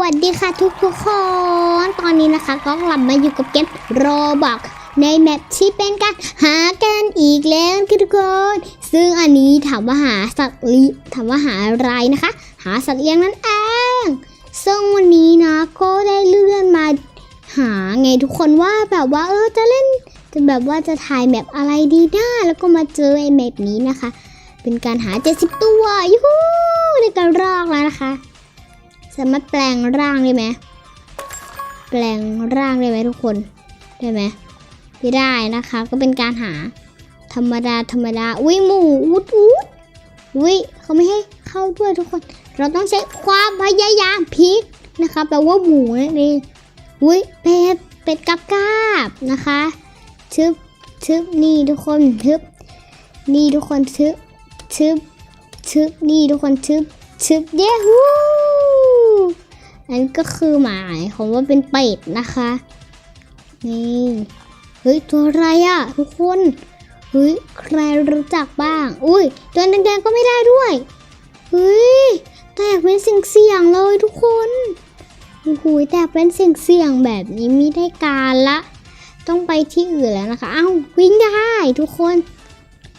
วัสดีค่ะทุกทุกคน ตอนนี้นะคะก็กลับมาอยู่กับเกมโรบอกในแมปที่เป็นการหากันอีกแล้วทุกคน ซึ่งอันนี้ถามว่าหาสัตว์ลีถามว่าหาอะไรนะคะ หาสัตว์เลี้ยงนั่นเอง ซึ่งวันนี้นะก็ได้เลื่อนมาหาไงทุกคนว่าแบบว่าเออจะเล่นจะแบบว่าจะถ่ายแมปอะไรดีนะแล้วก็มาเจอไอ้แมปนี้นะคะ เป็นการหา 70 ตัวยูฮูได้กระรอกแล้วนะคะ สามารถแปลงร่างได้ไหมแปลงร่างได้ไหมทุกคนได้ไหมไม่ได้นะคะ ก็เป็นการหาธรรมดาธรรมดาอุ้ยหมูอุดอุดอุ้ยเขาไม่ให้เข้าด้วยทุกคน เราต้องใช้ความพยายามพลิกนะคะแปลว่าหมูนั่นเองอุ้ยเป็ดเป็ดกับกาบนะคะชึบชึบนี่ทุกคนชึบนี่ทุกคนชึบชึบชึบนี่ทุกคนชึบชึบเย้ฮู้ อันก็คือหมายของว่าเป็นเป็ดนะคะ นี่ เฮ้ย ตัวอะไรอะทุกคน เฮ้ย ใครรู้จักบ้าง อุ้ย ตัวแดงๆก็ไม่ได้ด้วย เฮ้ย แตกเป็นเสียงๆเลยทุกคนโอ้โหแตกเป็นเสียงๆแบบนี้ไม่ได้การละ ต้องไปที่อื่นแล้วนะคะ เอ้า วิ่งได้ทุกคน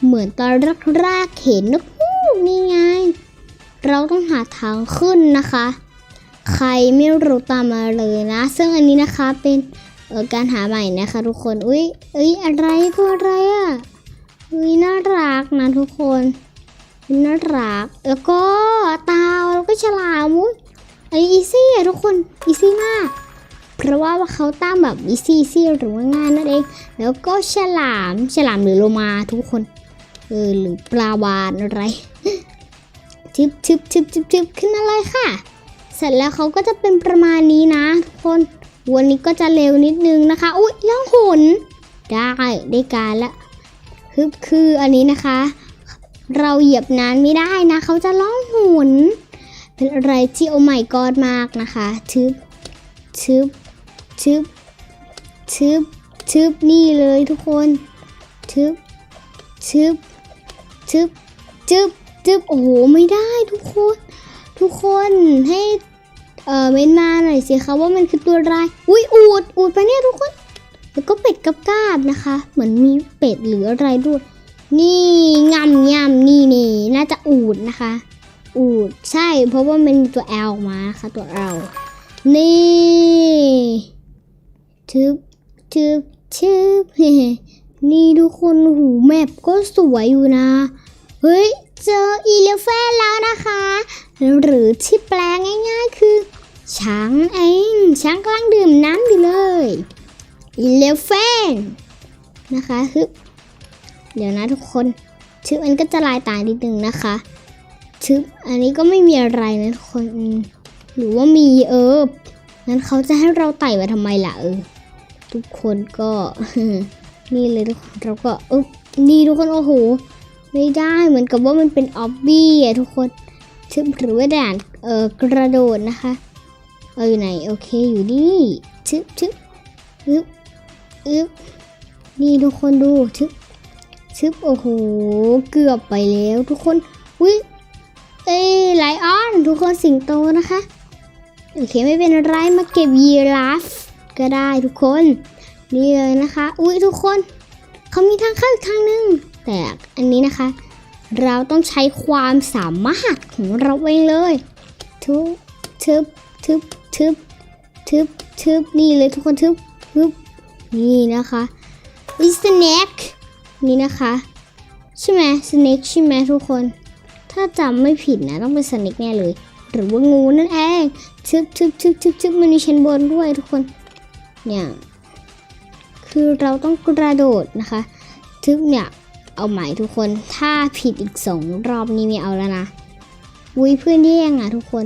เหมือนตอนแรกๆเห็นนะนี่ไง เราต้องหาทางขึ้นนะคะ ใครไม่รู้ตามมาเลยนะ ซึ่งอันนี้นะคะเป็นการหาใหม่นะคะ ทุกคน อุ้ยเอ้ยอะไรตัวอะไรอะ่ะอุ้ยน่ารักนะทุกคนน่ารัก แล้วก็ตาแล้วก็ฉลามอุ้ยอันนี้อีซี่อะทุกคนอีซี่มากเพราะว่าเขาตั้งแบบอีซี่ซี่หรือว่าง่ายนั่นเอง แล้วก็ฉลามฉลามหรือโลมาทุกคนเออหรือปลาวานอะไรชึบชึบชึบชึบชึบขึ้นมาเลยค่ะ ร็จแล้วเขาก็จะเป็นประมาณนี้นะทุกคนวันนี้ก็จะเร็วนิดนึงนะคะ อุ้ยล่องหนได้ได้การละฮึบคืออันนี้นะคะ เราเหยียบนานไม่ได้นะเขาจะล่องหนเป็นอะไรที่โอ my god มากนะคะชึบชึบชึบชึบชึบนี่เลยทุกคนชึบชึบชึบชึบจึบโอ้โหไม่ได้ทุกคน ทุกคนให้ เออเม้นมาหน่อยสิคะว่ามันคือตัวอะไรอุ้ยอูดอูดไปเนี่ยทุกคนแล้วก็เป็ดกับกาบนะคะ เหมือนมีเป็ดหรืออะไรด้วย นี่งำยำนี่นี่น่าจะอูดนะคะ อูดใช่เพราะว่ามันมีตัว L มานะคะตัว L นี่ทึบทึบทึบนี่ทุกคนหูแมปก็สวยอยู่นะ เฮ้ย เจออีเลฟเฟนแล้วนะคะ หรือที่แปลง่ายๆคือ ช้างเองช้างกำลังดื่มน้ำอยู่เลยอีเลฟเฟนนะคะฮึบเดี๋ยวนะทุกคนชื่ออันก็จะลายตานิดนึงนะคะชื่ออันนี้ก็ไม่มีอะไรนะทุกคนหรือว่ามีเอองั้นเขาจะให้เราไต่มาทำไมล่ะเออทุกคนก็นี่เลยทุกคนเราก็อึ๊บนี่ทุกคนโอ้โห ไม่ได้เหมือนกับว่ามันเป็นออบบี้อะทุกคนชึบหรือว่าด่านเออกระโดดนะคะ เอออยู่ไหนโอเคอยู่นี่ชึบชึบอึบอึบนี่ทุกคนดูชึบชึบโอ้โหเกือบไปแล้วทุกคนวิเอ้ยไลออนทุกคนสิงโตนะคะโอเคไม่เป็นไรมาเก็บยีราฟก็ได้ทุกคน นี่เลยนะคะ อุ้ยทุกคนเขามีทางเข้าอีกทางหนึง แต่อันนี้นะคะ เราต้องใช้ความสามารถของเราเองเลยทุบทึบทึบทึบทึบทึบนี่เลยทุกคนทึบทึบนี่นะคะวิสเน็กนี่นะคะ ใช่ไหมสเน็กใช่ไหมทุกคน ถ้าจำไม่ผิดนะต้องเป็นสเน็กแน่เลย หรือว่างูนั่นเองทึบทึบทึบทึบทึบมันมีชั้นบนด้วยทุกคน เนี่ย คือเราต้องกระโดดนะคะทึบเนี่ย เอาใหม่ทุกคน ถ้าผิดอีกสองรอบนี้ไม่เอาแล้วนะวุ้ยเพื่อนแย่งอะทุกคน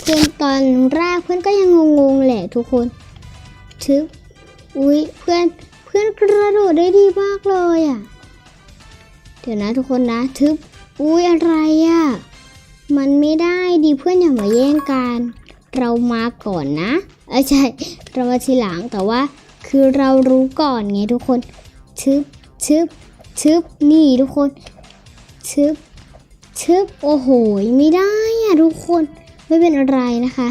เพื่อนตอนแรกเพื่อนก็ยังงงๆแหละทุกคนทึบอุ้ยเพื่อนเพื่อนกระโดดได้ดีมากเลยอะ เดี๋ยวนะทุกคนนะ ทึบอุ้ยอะไรอะ มันไม่ได้ดีเพื่อนอย่ามาแย่งกัน เรามาก่อนนะเออใช่เรามาทีหลังแต่ว่า คือเรารู้ก่อนไงทุกคนชึบชึบ ชึบนี่ทุกคนชึบชึบโอ้โหไม่ได้อะทุกคนไม่เป็นอะไรนะคะ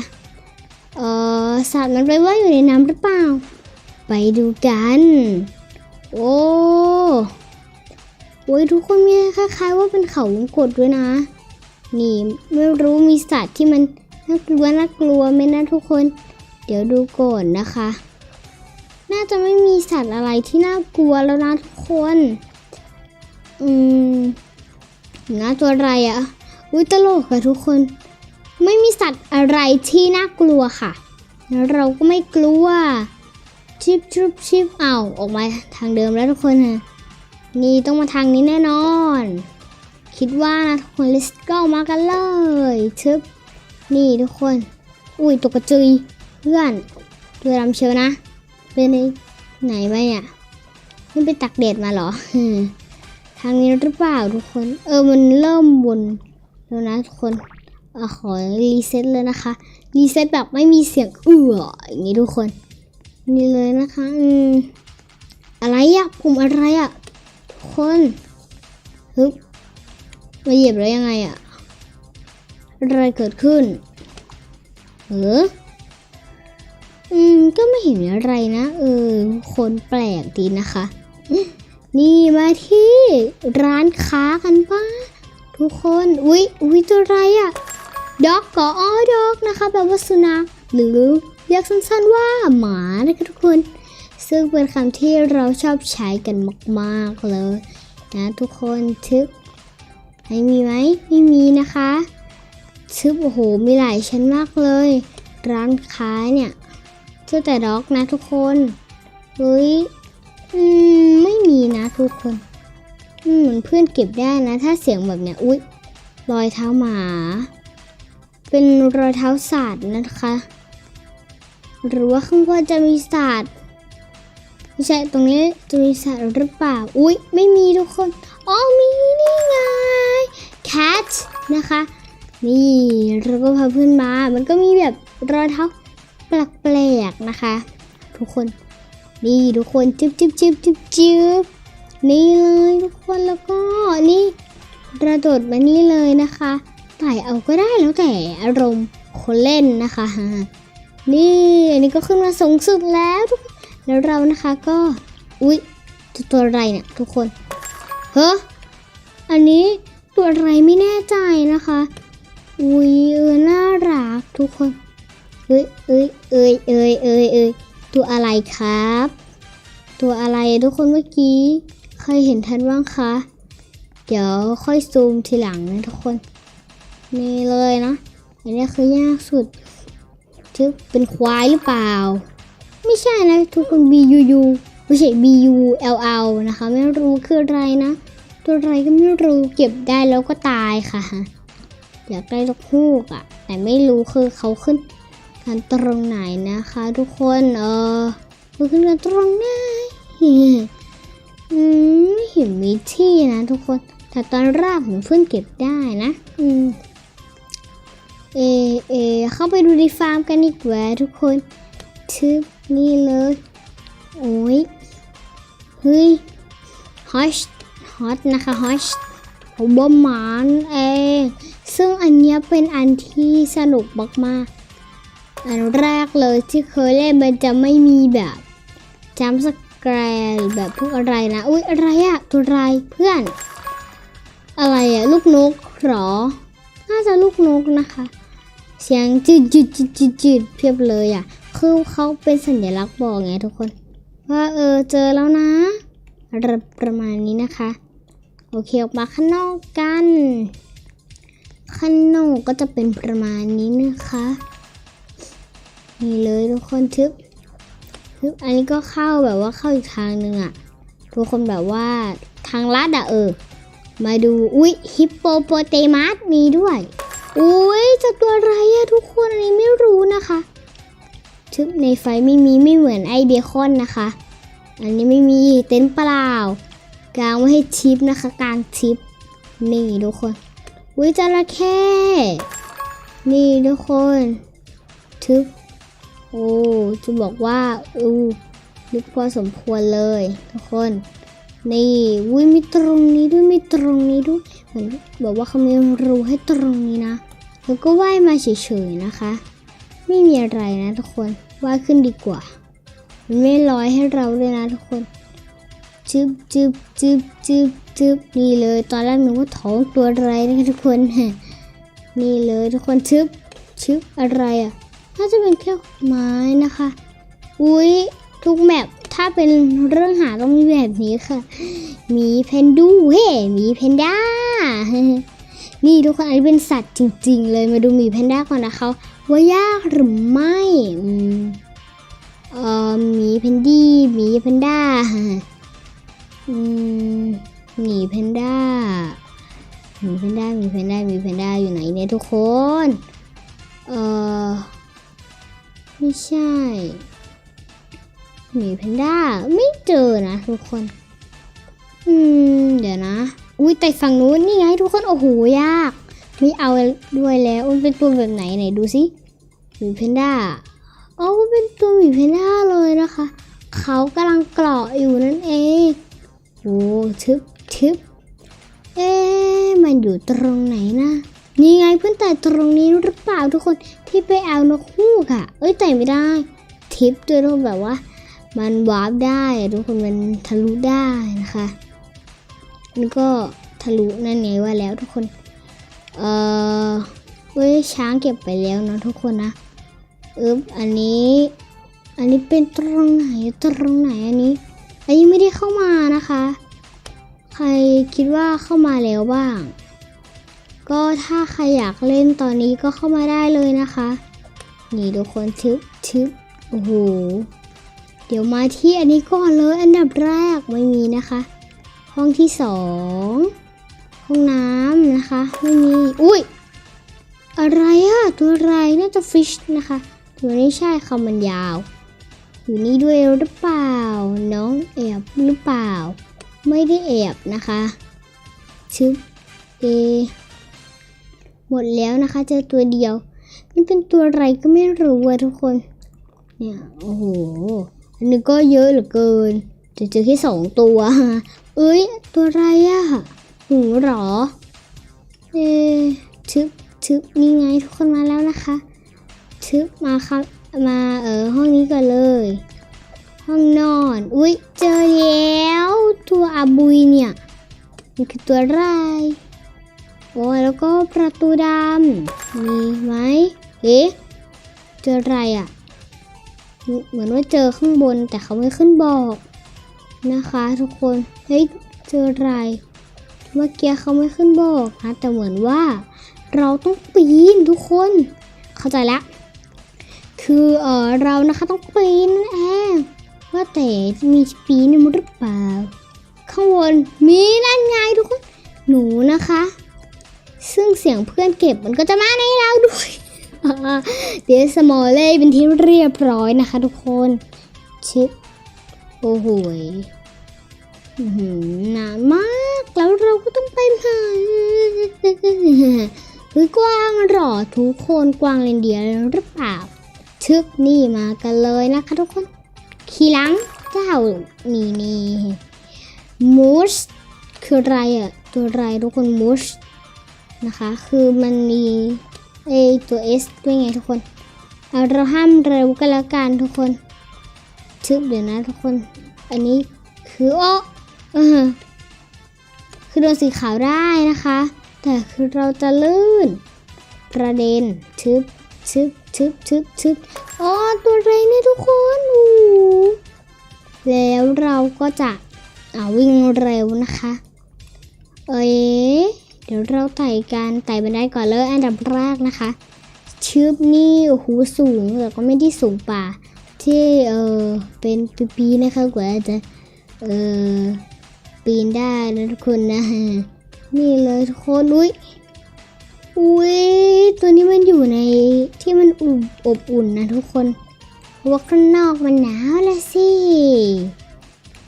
เออสัตว์มันไปว่าอยู่ในน้ำหรือเปล่า ไปดูกัน โอ้โอ้ยทุกคนมีคล้ายๆ ว่าเป็นเขาวงกตด้วยนะ นี่ไม่รู้มีสัตว์ที่มันน่ากลัวน่ากลัวไหมนะทุกคน เดี๋ยวดูก่อนนะคะ น่าจะไม่มีสัตว์อะไรที่น่ากลัวแล้วนะทุกคน อืมน่าตัวอะไรอะอุ้ยตลกอะทุกคน ไม่มีสัตว์อะไรที่น่ากลัวค่ะ แล้วเราก็ไม่กลัว ชิบชิบชิบเอาออกมาทางเดิมแล้วทุกคนฮะนี่ต้องมาทางนี้แน่นอน คิดว่านะทุกคน let's go มากันเลยชึบนี่ทุกคน อุ้ยตกกระจุยเพื่อนตัวดำเชียวนะเป็นไหนไปเนี่ยมันไปตักแดดมาเหรอ ทางนี้หรือเปล่าทุกคน เออมันเริ่มวนแล้วนะทุกคนอขอรีเซ็ตเลยนะคะ รีเซ็ตแบบไม่มีเสียงเอืออย่างนี้ทุกคน นี่เลยนะคะอืมอะไรอะปุ่มอะไรอะทุกคนฮึบมาเหยียบแล้วยังไงอะอะไรเกิดขึ้นเอออืม ก็ไม่เห็นอะไรนะ เออ คนแปลกดีนะคะ นี่มาที่ร้านค้ากันป้าทุกคน อุ๊ย อุ๊ยตัวอะไรอะด็อกก็ออด็อกนะคะแปลว่าสุนัขหรือเรียกสั้นๆว่าหมานะคะทุกคน ซึ่งเป็นคำที่เราชอบใช้กันมากๆเลยนะทุกคนทึบไม่มีไหมไม่มีนะคะทึบโอ้โหมีหลายชั้นมากเลย ร้านค้าเนี่ยเจอแต่ด็อกนะทุกคนเฮ้ย อืม ไม่มีนะทุกคนเหมือนเพื่อนเก็บได้นะ ถ้าเสียงแบบเนี้ยอุ๊ยรอยเท้าหมา เป็นรอยเท้าสัตว์นะคะ หรือว่าข้างบนจะมีสัตว์ไม่ใช่ตรงนี้จะมีสัตว์หรือเปล่า อุ๊ย ไม่มีทุกคนอ๋อมีนี่ไง cat นะคะ นี่เราก็พาเพื่อนมา มันก็มีแบบรอยเท้าแปลกๆนะคะ ทุกคน นี่ทุกคนจึ๊บจึ๊บจึ๊บจึ๊บจึ๊บนี่เลยทุกคนแล้วก็นี่กระโดดมานี่เลยนะคะไต่เอาก็ได้แล้วแต่อารมณ์คนเล่นนะคะนี่อันนี้ก็ขึ้นมาสูงสุดแล้วทุกคนแล้วเรานะคะก็อุ๊ยตัวตัวอะไรเนี่ยทุกคนเฮ้ออันนี้ตัวอะไรไม่แน่ใจนะคะอุ๊ยเออน่ารักทุกคนเอ้ยเอ้ยเอ้ยเอ้ยเอ้ยเอ้ย ตัวอะไรครับ ตัวอะไรทุกคนเมื่อกี้ใครเห็นทันบ้างคะ เดี๋ยวค่อยซูมทีหลังนะทุกคน นี่เลยนะอันนี้คือยากสุดทึบเป็นควายหรือเปล่า ไม่ใช่นะทุกคน B U U ไม่ใช่ B U L L นะคะ ไม่รู้คืออะไรนะตัวอะไรก็ไม่รู้เก็บได้แล้วก็ตายค่ะอยากได้ลูกฮูกอะแต่ไม่รู้คือเขาขึ้น กันตรงไหนนะคะ ทุกคนเออมันขึ้นกันตรงไหนอืมไม่เห็นมีที่นะทุกคน แต่ตอนแรกผมเพิ่งเก็บได้นะอืมเอเอเข้าไปดูในฟาร์มกันดีกว่าทุกคนทึบนี่เลย โอ้ยเฮ้ยฮอชฮอตนะคะฮอชผมว่าหมานเองซึ่งอันนี้เป็นอันที่สนุกมากๆ อันแรกเลยที่เคยเล่นมันจะไม่มีแบบจัมสแกร์แบบพวกอะไรนะ อุ๊ย อะไรอะตัวอะไรเพื่อน อะไรอะลูกนกหรอ น่าจะลูกนกนะคะ เสียงจืดจืดจืดจืดจืดเพียบเลยอะคือเขาเป็นสัญลักษณ์บอกไงทุกคน ว่าเออเจอแล้วนะอะประมาณนี้นะคะ โอเคออกมาข้างนอกกัน ข้างนอกก็จะเป็นประมาณนี้นะคะ นี่เลยทุกคนทึบทึบอันนี้ก็เข้าแบบว่าเข้าอีกทางหนึ่งอะทุกคนแบบว่าทางลัดอะเออ มาดู อุ๊ยฮิปโปโปเตมัสมีด้วย อุ๊ยจะตัวอะไรอะทุกคนอันนี้ไม่รู้นะคะทึบในไฟไม่มีไม่เหมือนไอเบคอนนะคะ อันนี้ไม่มีเต็นท์เปล่ากลางไว้ให้ทิปนะคะกลางทิป นี่ทุกคนอุ้ยจระเข้นี่ทุกคนทึบ โอ้จะบอกว่าอู้ลึกพอสมควรเลยทุกคน นี่อุ้ยมีตรงนี้ด้วยมีตรงนี้ด้วยเหมือนบอกว่าเขามีรูให้ตรงนี้นะ แล้วก็ว่ายมาเฉยๆนะคะ ไม่มีอะไรนะทุกคนวาดขึ้นดีกว่ามันไม่ร้อยให้เราเลยนะทุกคนจึบจึบจึบจึบจึบนี่เลย ตอนแรกหนูว่าท้องตัวอะไรนะทุกคนนี่เลยทุกคนชึบชึบอะไรอะ น่าจะเป็นแค่ไม้นะคะ อุ้ยทุกแมปถ้าเป็นเรื่องหาต้องมีแบบนี้ค่ะ มีเพนดูเฮ้มีเพนด้า นี่ทุกคนอันนี้เป็นสัตว์จริง ๆ เลยมาดูมีแพนด้าก่อนนะคะว่ายากหรือไม่อืมเอ่อมีแพนดี้มีแพนด้าอืมหมีแพนด้าหมีแพนด้าหมีแพนด้าหมีแพนด้าอยู่ไหนเนี่ยทุกคน เอ่อ ไม่ใช่หมีแพนด้าไม่เจอนะทุกคน อืม เดี๋ยวนะ อุ้ยแต่ฝั่งนู้นนี่ไงทุกคนโอ้โหยาก ไม่เอาด้วยแล้วมันเป็นตัวแบบไหนไหนดูสิหมีเพนด้าอ๋อเป็นตัวหมีเพนด้าเลยนะคะ เขากำลังเกราะอยู่นั่นเองโอ้ทึบทึบเอ๊มันอยู่ตรงไหนนะ นี่ไงเพื่อนแต่ตรงนี้หรือเปล่าทุกคนที่ไปเอานกฮูกอะเอ้ยแต่ไม่ได้ ทิปด้วยทุกแบบว่า มันวาร์ปได้ทุกคนมันทะลุได้นะคะมันก็ทะลุนั่นไงว่าแล้วทุกคน เออเว้ยช้างเก็บไปแล้วนะทุกคนนะอึ๊บอันนี้ อันนี้เป็นตรงไหนตรงไหนอันนี้ อันนี้ไม่ได้เข้ามานะคะ ใครคิดว่าเข้ามาแล้วบ้าง ก็ถ้าใครอยากเล่นตอนนี้ก็เข้ามาได้เลยนะคะ นี่ทุกคนชึบชึบโอ้โห เดี๋ยวมาที่อันนี้ก่อนเลยอันดับแรกไม่มีนะคะ ห้องที่สองห้องน้ำนะคะ ไม่มี อุ้ย อะไรอะตัวอะไรน่าจะฟิชนะคะตัวนี้ใช่คำมันยาว อยู่นี่ด้วยหรือเปล่า น้องแอบหรือเปล่า ไม่ได้แอบนะคะชึบเอ หมดแล้วนะคะ เจอตัวเดียว มันเป็นตัวอะไรก็ไม่รู้อะทุกคน เนี่ยโอ้โหอันนี้ก็เยอะเหลือเกินจะเจอแค่สองตัว เอ้ย ตัวอะไรอะหูหรอ เอ๊ะชึบชึบนี่ไงทุกคนมาแล้วนะคะชึบมาครับมาเออห้องนี้กันเลย ห้องนอน อุ้ยเจอแล้ว ตัวอาบุยเนี่ย มันคือตัวอะไร อ้ยแล้วก็ประตูดำมีไหมเอ๊ะเจออะไรอะ่ะ เหมือนว่าเจอข้างบนแต่เขาไม่ขึ้นบอกนะคะ ทุกคน เฮ้ย เจออะไร เมื่อกี้เขาไม่ขึ้นบอกนะแต่เหมือนว่า เราต้องปีนทุกคน เข้าใจแล้วคือเออเรานะคะต้องปีนนั่นเองว่าแต่มีปีนหรือเปล่า ข้างบนมีนั่นไงทุกคน หนูนะคะ ซึ่งเสียงเพื่อนเก็บมันก็จะมาในเราด้วย เดี๋ยวสมอลเล่เป็นที่เรียบร้อยนะคะทุกคน ชิปโอ้โหหนานมากแล้วเราก็ต้องไปหาคือกวางหรอทุกคนกวางเรนเดียหรือเปล่า ชึกนี่มากันเลยนะคะทุกคน ขี่หลังเจ้านี่นี่มูสคืออะไรอะตัวอะไรทุกคนมูส นะคะ คือมันมีไอตัว S ด้วยไงทุกคนเอาเราห้ามเร็วกันแล้วกันทุกคนชึบเดี๋ยวนะทุกคน อันนี้คือโอ้เออคือโดนสีขาวได้นะคะ แต่คือเราจะลื่นประเด็นชึบชึบชึบชึบชึบอ๋อตัวอะไรเนี่ยทุกคนอูแล้วเราก็จะอ่าวิ่งเร็วนะคะ เอ้ย เดี๋ยวเราไต่กันไต่บันไดก่อนเลยอันดับแรกนะคะ ชืบนี่โอ้โหสูงแต่ก็ไม่ได้สูงป่า ที่เออเป็นปีๆนะคะกว่าจะเออปีนได้นะทุกคนนะฮะนี่เลยทุกคนอุ้ยอุ้ยตัวนี้มันอยู่ในที่มันอุ่นอบอุ่นนะทุกคนเพราะว่าข้างนอกมันหนาวละสิ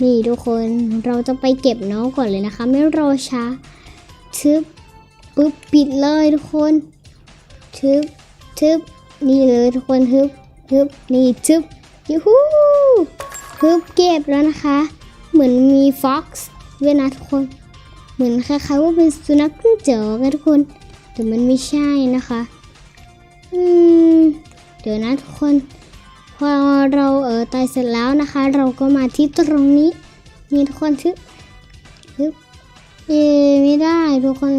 นี่ทุกคนเราจะไปเก็บน้องก่อนเลยนะคะ ไม่รอช้าชึบ ปึ๊บปิดเลยทุกคนชึบชึบนี่เลยทุกคนฮึบฮึบนี่ชึบยูฮูฮึบเก็บแล้วนะคะ เหมือนมีฟ็อกซ์ด้วยนะทุกคน เหมือนคล้ายๆว่าเป็นสุนัขจิ้งจอกนะทุกคน แต่มันไม่ใช่นะคะ อืม เดี๋ยวนะทุกคน พอเราเออตายเสร็จแล้วนะคะ เราก็มาที่ตรงนี้นี่ทุกคนทึบทึบเอไม่ได้ทุกคน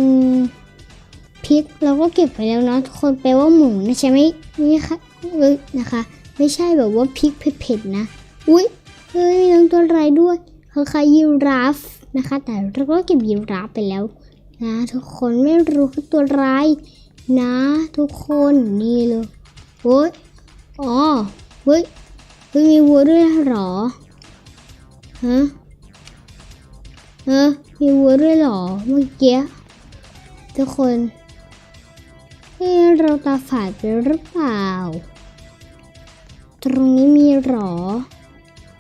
ริกเราก็เก็บไปแล้วเนาะทุกคนแปลว่าหมูนะใช่ไหมนี่ค่ะเอ้ยนะคะ ไม่ใช่แบบว่าพริกเผ็ดๆนะ อุ้ยเฮ้ยมีน้องตัวอะไรด้วยคล้ายๆยีราฟนะคะ แต่เราก็เก็บยีราฟไปแล้วนะทุกคนไม่รู้คือตัวไรายนะ ทุกคนนี่เลยโอ้ยอ๋อเฮ้ยเฮ้ยมีวัวด้วยหรอฮะฮะมีวัวด้วยหรอเมื่อกี้ทุกคน เฮ้เราตาฝาดไปหรือเปล่า ตรงนี้มีหรอ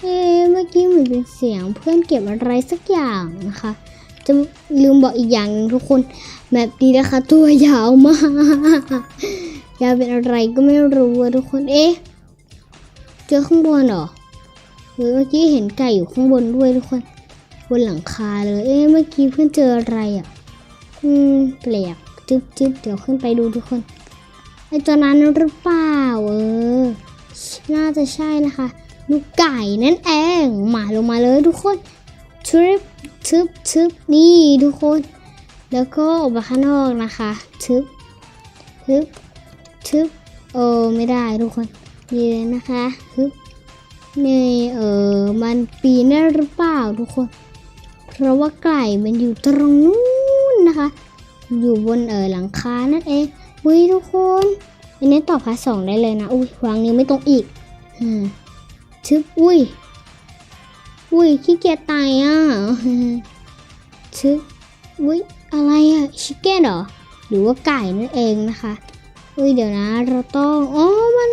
เอ๊เมื่อกี้เหมือนเป็นเสียงเพื่อนเก็บอะไรสักอย่างนะคะ จะลืมบอกอีกอย่างหนึงทุกคนแบบนี้นะคะ ตัวยาวมาก ยาวเป็นอะไรก็ไม่รู้ทุกคน เอ๊ะ เจอข้างบนเหรอเมื่อกี้เห็นไก่อยู่ข้างบนด้วยทุกคน บนหลังคาเลย เอ๊ะ เมื่อกี้เพื่อนเจออะไรอะ อืม แปลก จึ๊บจึ๊บเดี๋ยวขึ้นไปดูทุกคนไอตัวนั้นหรือเปล่าเออ น่าจะใช่นะคะลูกไก่นั่นเองมาลงมาเลยทุกคนทริปทึบทึบนี่ทุกคน แล้วก็ออกมาข้างนอกนะคะทึบทึบทึบเออไม่ได้ทุกคนนี่เลยนะคะทึบนี่เออมันปีนได้หรือเปล่าทุกคน เพราะว่าไก่มันอยู่ตรงนู้นนะคะ อยู่บนเออหลังคานั่นเองอุ้ยทุกคนอันนี้ต่อพาร์ทสองได้เลยนะอุ้ยวางนิ้วไม่ตรงอีกอืมชึบอุ้ยอุ้ยขี้เกียจตายอะชึบอุ้ยอะไรอะชิคเก้นเหรอหรือว่าไก่นั่นเองนะคะอุ้ยเดี๋ยวนะ เราต้องอ๋อมัน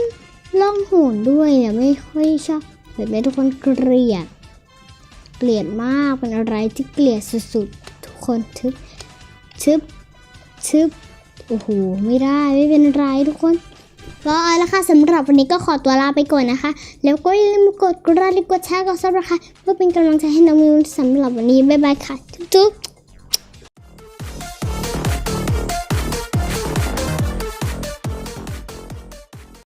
ล่องหนด้วยเนี่ยไม่ค่อยชอบแบบนี้ทุกคนเกลียด เกลียดมากเป็นอะไรที่เกลียดสุดๆ ทุกคนชึบชึบ ชึบโอ้โหไม่ได้ไม่เป็นไรทุกคนก็เอาละค่ะสำหรับวันนี้ก็ขอตัวลาไปก่อนนะคะ แล้วก็อย่าลืมกดกระดิ่งกดแชร์กดซับสไครต์เพื่อเป็นกำลังใจให้น้องมิวสำหรับวันนี้บ๊ายบายค่ะ จุ๊บ